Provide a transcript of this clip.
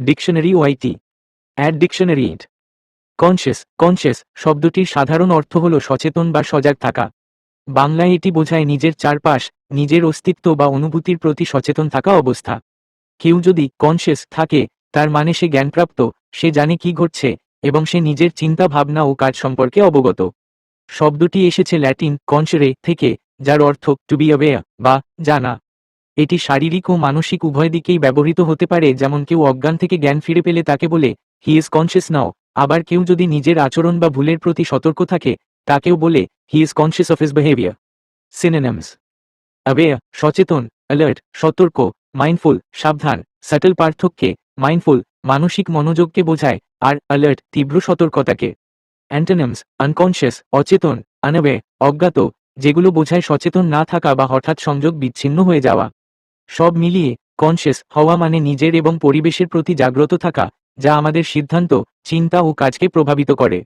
Dictionary YT add dictionary it conscious conscious শব্দটির সাধারণ অর্থ হল সচেতন বা সজাগ থাকা। বাংলায় এটি বোঝায় নিজের চারপাশ, নিজের অস্তিত্ব বা অনুভূতির প্রতি সচেতন থাকা অবস্থা। কেউ যদি কনসিয়াস থাকে, তার মানে সে জ্ঞানপ্রাপ্ত, সে জানে কি ঘটছে, এবং সে নিজের চিন্তা ভাবনা ও কাজ সম্পর্কে অবগত। শব্দটি এসেছে ল্যাটিন কনসেরে থেকে, যার অর্থ টু বি অ্যাওয়্যার বা জানা। এটি শারীরিক ও মানসিক উভয় দিকেই ব্যবহৃত হতে পারে, যেমন কেউ অজ্ঞান থেকে জ্ঞান ফিরে পেলে তাকে বলে হি ইজ কনসিয়াস নাও আবার কেউ যদি নিজের আচরণ বা ভুলের প্রতি সতর্ক থাকে, তাকেও বলে he is conscious of his behaviour synonyms aware সচেতন অ্যালার্ট সতর্ক মাইন্ডফুল সাবধান স্যাটেল পার্থক্যে মাইন্ডফুল মানসিক মনোযোগকে বোঝায়, আর অ্যালার্ট তীব্র সতর্কতাকে। অ্যান্টোনামস আনকনশিয়াস অচেতন আনবে অজ্ঞাত, যেগুলো বোঝায় সচেতন না থাকা বা হঠাৎ সংযোগ বিচ্ছিন্ন হয়ে যাওয়া। সব মিলিয়ে কনসিয়াস হওয়া মানে নিজের এবং পরিবেশের প্রতি জাগ্রত থাকা, যা আমাদের সিদ্ধান্ত, চিন্তা ও কাজকে প্রভাবিত করে।